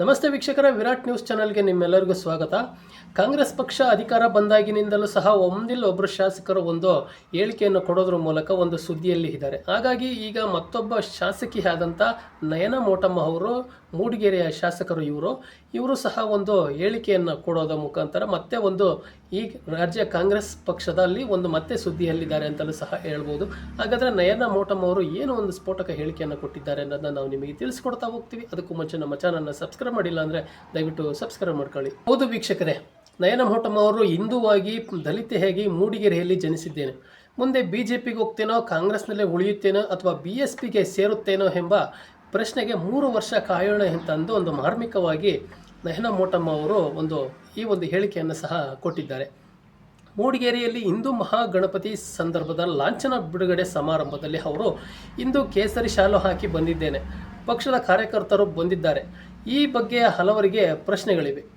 ನಮಸ್ತೆ ವೀಕ್ಷಕರ, ವಿರಾಟ್ ನ್ಯೂಸ್ ಚಾನಲ್ಗೆ ನಿಮ್ಮೆಲ್ಲರಿಗೂ ಸ್ವಾಗತ. ಕಾಂಗ್ರೆಸ್ ಪಕ್ಷ ಅಧಿಕಾರ ಬಂದಾಗಿನಿಂದಲೂ ಸಹ ಒಂದಿಲ್ಲ ಒಬ್ಬರು ಶಾಸಕರು ಒಂದು ಹೇಳಿಕೆಯನ್ನು ಕೊಡೋದ್ರ ಮೂಲಕ ಒಂದು ಸುದ್ದಿಯಲ್ಲಿ ಇದ್ದಾರೆ. ಹಾಗಾಗಿ ಈಗ ಮತ್ತೊಬ್ಬ ಶಾಸಕಿ ಆದಂಥ ನಯನ ಮೋಟಮ್ಮ ಅವರು, ಮೂಡಿಗೆರೆಯ ಶಾಸಕರು ಇವರು. ಇವರು ಸಹ ಒಂದು ಹೇಳಿಕೆಯನ್ನು ಕೊಡೋದ ಮುಖಾಂತರ ಮತ್ತೆ ಒಂದು ಈ ರಾಜ್ಯ ಕಾಂಗ್ರೆಸ್ ಪಕ್ಷದಲ್ಲಿ ಒಂದು ಮತ್ತೆ ಸುದ್ದಿಯಲ್ಲಿದ್ದಾರೆ ಅಂತಲೂ ಸಹ ಹೇಳ್ಬೋದು. ಹಾಗಾದರೆ ನಯನ ಮೋಟಮ್ ಅವರು ಏನು ಒಂದು ಸ್ಫೋಟಕ ಹೇಳಿಕೆಯನ್ನು ಕೊಟ್ಟಿದ್ದಾರೆ ಅನ್ನೋದನ್ನ ನಾವು ನಿಮಗೆ ತಿಳಿಸ್ಕೊಡ್ತಾ ಹೋಗ್ತೀವಿ. ಅದಕ್ಕೂ ಮುಂಚೆ ನಮ್ಮ ಚಾನಲ್ನ ಸಬ್ಸ್ಕ್ರೈಬ್ ಮಾಡಿಲ್ಲ ಅಂದರೆ ದಯವಿಟ್ಟು ಸಬ್ಸ್ಕ್ರೈಬ್ ಮಾಡ್ಕೊಳ್ಳಿ. ಹೌದು ವೀಕ್ಷಕರೇ, ನಯನ ಮೋಟಮ್ ಅವರು ಹಿಂದೂವಾಗಿ ಹೇಗೆ ಮೂಡಿಗೆರೆಯಲ್ಲಿ ಜನಿಸಿದ್ದೇನೆ. ಮುಂದೆ ಬಿ ಜೆ ಪಿಗೆ ಹೋಗ್ತೇನೋ, ಕಾಂಗ್ರೆಸ್ನಲ್ಲೇ ಉಳಿಯುತ್ತೇನೋ ಅಥವಾ ಬಿ ಎಸ್ ಪಿಗೆ ಸೇರುತ್ತೇನೋ ಎಂಬ ಪ್ರಶ್ನೆಗೆ ಮೂರು ವರ್ಷ ಕಾಯೋಣ ಅಂತಂದು ಒಂದು ಮಾರ್ಮಿಕವಾಗಿ ನಯನ ಮೋಟಮ್ಮ ಅವರು ಒಂದು, ಈ ಒಂದು ಹೇಳಿಕೆಯನ್ನು ಸಹ ಕೊಟ್ಟಿದ್ದಾರೆ. ಮೂಡಿಗೆರೆಯಲ್ಲಿ ಹಿಂದೂ ಮಹಾಗಣಪತಿ ಸಂದರ್ಭದ ಲಾಂಛನ ಬಿಡುಗಡೆ ಸಮಾರಂಭದಲ್ಲಿ ಅವರು ಇಂದು ಕೇಸರಿ ಶಾಲು ಹಾಕಿ ಬಂದಿದ್ದೇನೆ. ಪಕ್ಷದ ಕಾರ್ಯಕರ್ತರು ಬಂದಿದ್ದಾರೆ. ಈ ಬಗ್ಗೆ ಹಲವರಿಗೆ ಪ್ರಶ್ನೆಗಳಿವೆ.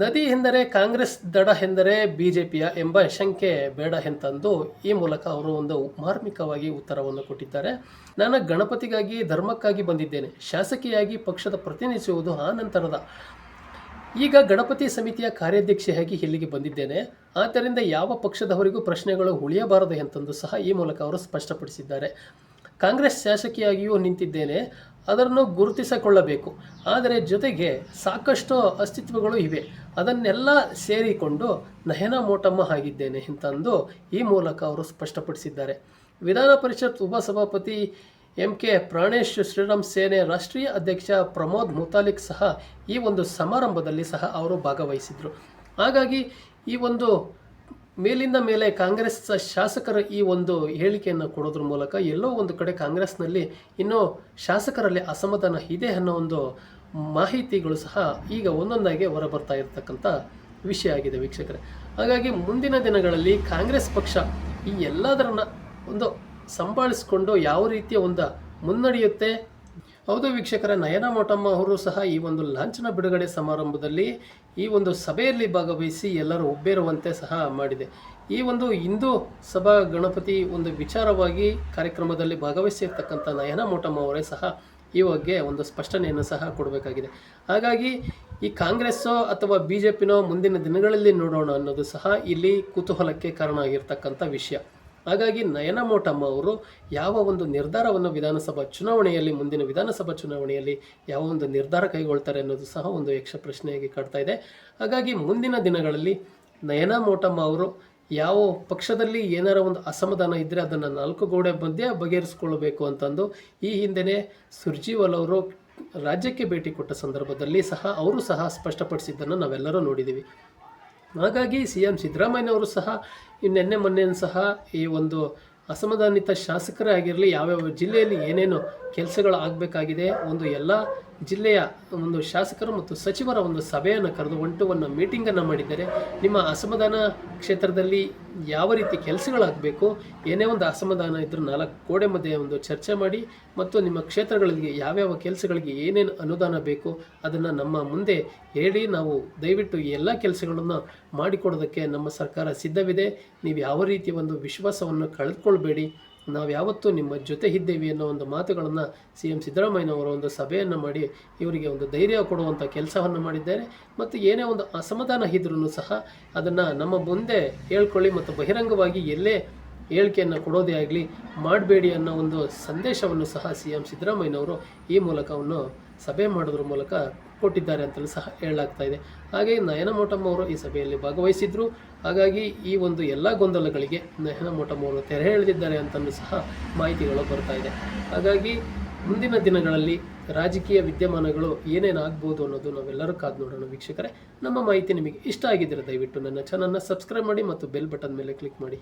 ನದಿ ಎಂದರೆ ಕಾಂಗ್ರೆಸ್ ದಡ ಎಂದರೆ ಬಿ ಜೆ ಪಿಯ ಎಂಬ ಶಂಕೆ ಬೇಡ ಎಂತಂದು ಈ ಮೂಲಕ ಅವರು ಒಂದು ಮಾರ್ಮಿಕವಾಗಿ ಉತ್ತರವನ್ನು ಕೊಟ್ಟಿದ್ದಾರೆ. ನಾನು ಗಣಪತಿಗಾಗಿ, ಧರ್ಮಕ್ಕಾಗಿ ಬಂದಿದ್ದೇನೆ. ಶಾಸಕಿಯಾಗಿ ಪಕ್ಷದ ಪ್ರತಿನಿಧಿಸುವುದು ಆ ನಂತರದ. ಈಗ ಗಣಪತಿ ಸಮಿತಿಯ ಕಾರ್ಯಾಧ್ಯಕ್ಷೆಯಾಗಿ ಇಲ್ಲಿಗೆ ಬಂದಿದ್ದೇನೆ. ಆದ್ದರಿಂದ ಯಾವ ಪಕ್ಷದವರಿಗೂ ಪ್ರಶ್ನೆಗಳು ಉಳಿಯಬಾರದು ಎಂತಂದು ಸಹ ಈ ಮೂಲಕ ಅವರು ಸ್ಪಷ್ಟಪಡಿಸಿದ್ದಾರೆ. ಕಾಂಗ್ರೆಸ್ ಶಾಸಕಿಯಾಗಿಯೂ ನಿಂತಿದ್ದೇನೆ, ಅದನ್ನು ಗುರುತಿಸಿಕೊಳ್ಳಬೇಕು. ಆದರೆ ಜೊತೆಗೆ ಸಾಕಷ್ಟು ಅಸ್ತಿತ್ವಗಳು ಇವೆ. ಅದನ್ನೆಲ್ಲ ಸೇರಿಕೊಂಡು ನಯನ ಮೋಟಮ್ಮ ಆಗಿದ್ದೇನೆ ಅಂತಂದು ಈ ಮೂಲಕ ಅವರು ಸ್ಪಷ್ಟಪಡಿಸಿದ್ದಾರೆ. ವಿಧಾನ ಪರಿಷತ್ ಉಪಸಭಾಪತಿ ಎಂ ಕೆ ಪ್ರಾಣೇಶ್ ಶ್ರೀರಾಮ್ ಸೇನೆ ರಾಷ್ಟ್ರೀಯ ಅಧ್ಯಕ್ಷ ಪ್ರಮೋದ್ ಮುತಾಲಿಕ್ ಸಹ ಈ ಒಂದು ಸಮಾರಂಭದಲ್ಲಿ ಸಹ ಅವರು ಭಾಗವಹಿಸಿದರು. ಹಾಗಾಗಿ ಈ ಒಂದು ಮೇಲಿಂದ ಮೇಲೆ ಕಾಂಗ್ರೆಸ್ ಶಾಸಕರ ಈ ಒಂದು ಹೇಳಿಕೆಯನ್ನು ಕೊಡೋದ್ರ ಮೂಲಕ ಎಲ್ಲೋ ಒಂದು ಕಡೆ ಕಾಂಗ್ರೆಸ್ನಲ್ಲಿ ಇನ್ನೂ ಶಾಸಕರಲ್ಲಿ ಅಸಮಾಧಾನ ಇದೆ ಅನ್ನೋ ಒಂದು ಮಾಹಿತಿಗಳು ಸಹ ಈಗ ಒಂದೊಂದಾಗಿ ಹೊರಬರ್ತಾ ಇರತಕ್ಕಂಥ ವಿಷಯ ಆಗಿದೆ ವೀಕ್ಷಕರೇ. ಹಾಗಾಗಿ ಮುಂದಿನ ದಿನಗಳಲ್ಲಿ ಕಾಂಗ್ರೆಸ್ ಪಕ್ಷ ಈ ಎಲ್ಲದರನ್ನ ಒಂದು ಸಂಭಾಳಿಸಿಕೊಂಡು ಯಾವ ರೀತಿಯ ಒಂದು ಮುನ್ನಡೆಯುತ್ತೆ ಹೌದು ವೀಕ್ಷಕರ, ನಯನ ಮೋಟಮ್ಮ ಅವರು ಸಹ ಈ ಒಂದು ಲಾಂಛನ ಬಿಡುಗಡೆ ಸಮಾರಂಭದಲ್ಲಿ ಈ ಒಂದು ಸಭೆಯಲ್ಲಿ ಭಾಗವಹಿಸಿ ಎಲ್ಲರೂ ಒಬ್ಬೇರುವಂತೆ ಸಹ ಮಾಡಿದೆ. ಈ ಒಂದು ಹಿಂದೂ ಸಭಾ ಗಣಪತಿ ಒಂದು ವಿಚಾರವಾಗಿ ಕಾರ್ಯಕ್ರಮದಲ್ಲಿ ಭಾಗವಹಿಸಿರ್ತಕ್ಕಂಥ ನಯನ ಮೋಟಮ್ಮ ಅವರೇ ಸಹ ಈ ಬಗ್ಗೆ ಒಂದು ಸ್ಪಷ್ಟನೆಯನ್ನು ಸಹ ಕೊಡಬೇಕಾಗಿದೆ. ಹಾಗಾಗಿ ಈ ಕಾಂಗ್ರೆಸ್ಸೋ ಅಥವಾ ಬಿ ಜೆ ಪಿನೋ ಮುಂದಿನ ದಿನಗಳಲ್ಲಿ ನೋಡೋಣ ಅನ್ನೋದು ಸಹ ಇಲ್ಲಿ ಕುತೂಹಲಕ್ಕೆ ಕಾರಣ ಆಗಿರ್ತಕ್ಕಂಥ ವಿಷಯ. ಹಾಗಾಗಿ ನಯನ ಮೋಟಮ್ಮ ಅವರು ಯಾವ ಒಂದು ನಿರ್ಧಾರವನ್ನು ವಿಧಾನಸಭಾ ಚುನಾವಣೆಯಲ್ಲಿ, ಮುಂದಿನ ವಿಧಾನಸಭಾ ಚುನಾವಣೆಯಲ್ಲಿ ಯಾವ ಒಂದು ನಿರ್ಧಾರ ಕೈಗೊಳ್ತಾರೆ ಅನ್ನೋದು ಸಹ ಒಂದು ಯಕ್ಷ ಪ್ರಶ್ನೆಯಾಗಿ ಕಾಡ್ತಾ ಇದೆ. ಹಾಗಾಗಿ ಮುಂದಿನ ದಿನಗಳಲ್ಲಿ ನಯನ ಮೋಟಮ್ಮ ಅವರು ಯಾವ ಪಕ್ಷದಲ್ಲಿ ಏನಾರ ಒಂದು ಅಸಮಾಧಾನ ಇದ್ದರೆ ಅದನ್ನು ನಾಲ್ಕು ಗೋಡೆ ಮಧ್ಯೆ ಬಗೆಹರಿಸ್ಕೊಳ್ಬೇಕು ಅಂತಂದು ಈ ಹಿಂದೆಯೇ ಸುರ್ಜಿವಾಲ್ ಅವರು ರಾಜ್ಯಕ್ಕೆ ಭೇಟಿ ಕೊಟ್ಟ ಸಂದರ್ಭದಲ್ಲಿ ಸಹ ಅವರು ಸಹ ಸ್ಪಷ್ಟಪಡಿಸಿದ್ದನ್ನು ನಾವೆಲ್ಲರೂ ನೋಡಿದ್ದೀವಿ ಹಾಗಾಗಿ ಸಿ ಎಂ ಸಿದ್ದರಾಮಯ್ಯನವರು ಸಹ ನಿನ್ನೆ ಮೊನ್ನೆ ಸಹ ಈ ಒಂದು ಅಸಮಾಧಾನಿತ ಶಾಸಕರೇ ಆಗಿರಲಿ, ಯಾವ್ಯಾವ ಜಿಲ್ಲೆಯಲ್ಲಿ ಏನೇನು ಕೆಲಸಗಳು ಆಗಬೇಕಾಗಿದೆ, ಒಂದು ಎಲ್ಲ ಜಿಲ್ಲೆಯ ಒಂದು ಶಾಸಕರು ಮತ್ತು ಸಚಿವರ ಒಂದು ಸಭೆಯನ್ನು ಕರೆದು ಒನ್ ಟು ಒನ್ ಮೀಟಿಂಗನ್ನು ಮಾಡಿದ್ದಾರೆ. ನಿಮ್ಮ ಅಸಮಾಧಾನ ಕ್ಷೇತ್ರದಲ್ಲಿ ಯಾವ ರೀತಿ ಕೆಲಸಗಳಾಗಬೇಕು? ಏನೇ ಒಂದು ಅಸಮಾಧಾನ ಇದ್ದರೂ ನಾಲ್ಕು ಗೋಡೆ ಮಧ್ಯೆ ಒಂದು ಚರ್ಚೆ ಮಾಡಿ ಮತ್ತು ನಿಮ್ಮ ಕ್ಷೇತ್ರಗಳಿಗೆ ಯಾವ್ಯಾವ ಕೆಲಸಗಳಿಗೆ ಏನೇನು ಅನುದಾನ ಬೇಕು ಅದನ್ನು ನಮ್ಮ ಮುಂದೆ ಹೇಳಿ ನಾವು ದಯವಿಟ್ಟು ಎಲ್ಲ ಕೆಲಸಗಳನ್ನು ಮಾಡಿಕೊಡೋದಕ್ಕೆ ನಮ್ಮ ಸರ್ಕಾರ ಸಿದ್ಧವಿದೆ. ನೀವು ಯಾವ ರೀತಿ ಒಂದು ವಿಶ್ವಾಸವನ್ನು ಕಳೆದುಕೊಳ್ಬೇಡಿ. ನಾವು ಯಾವತ್ತೂ ನಿಮ್ಮ ಜೊತೆ ಇದ್ದೇವೆ ಅನ್ನೋ ಒಂದು ಮಾತುಗಳನ್ನು ಸಿ ಎಂ ಸಿದ್ದರಾಮಯ್ಯನವರು ಒಂದು ಸಭೆಯನ್ನು ಮಾಡಿ ಇವರಿಗೆ ಒಂದು ಧೈರ್ಯ ಕೊಡುವಂಥ ಕೆಲಸವನ್ನು ಮಾಡಿದ್ದಾರೆ. ಮತ್ತು ಏನೇ ಒಂದು ಅಸಮಾಧಾನ ಇದ್ರೂ ಸಹ ಅದನ್ನು ನಮ್ಮ ಮುಂದೆ ಹೇಳ್ಕೊಳ್ಳಿ ಮತ್ತು ಬಹಿರಂಗವಾಗಿ ಎಲ್ಲೇ ಹೇಳಿಕೆಯನ್ನು ಕೊಡೋದೇ ಆಗಲಿ ಮಾಡಬೇಡಿ ಅನ್ನೋ ಒಂದು ಸಂದೇಶವನ್ನು ಸಹ ಸಿ ಎಂ ಸಿದ್ದರಾಮಯ್ಯನವರು ಈ ಮೂಲಕವನ್ನು ಸಭೆ ಮಾಡೋದ್ರ ಮೂಲಕ ಕೊಟ್ಟಿದ್ದಾರೆ ಅಂತಲೂ ಸಹ ಹೇಳಲಾಗ್ತಾ ಇದೆ. ಹಾಗೆ ನಯನ ಅವರು ಈ ಸಭೆಯಲ್ಲಿ ಭಾಗವಹಿಸಿದ್ರು. ಹಾಗಾಗಿ ಈ ಒಂದು ಎಲ್ಲ ಗೊಂದಲಗಳಿಗೆ ನಯನ ಅವರು ತೆರೆ ಎಳೆದಿದ್ದಾರೆ ಅಂತಲೂ ಸಹ ಮಾಹಿತಿಗಳು ಬರ್ತಾ ಇದೆ. ಹಾಗಾಗಿ ಮುಂದಿನ ದಿನಗಳಲ್ಲಿ ರಾಜಕೀಯ ವಿದ್ಯಮಾನಗಳು ಏನೇನು ಆಗ್ಬೋದು ಅನ್ನೋದು ನಾವೆಲ್ಲರೂ ಕಾದು ನೋಡೋಣ ವೀಕ್ಷಕರೇ. ನಮ್ಮ ಮಾಹಿತಿ ನಿಮಗೆ ಇಷ್ಟ ಆಗಿದ್ದರೆ ದಯವಿಟ್ಟು ನನ್ನ ಚಾನಲ್ನ ಸಬ್ಸ್ಕ್ರೈಬ್ ಮಾಡಿ ಮತ್ತು ಬೆಲ್ ಬಟನ್ ಮೇಲೆ ಕ್ಲಿಕ್ ಮಾಡಿ.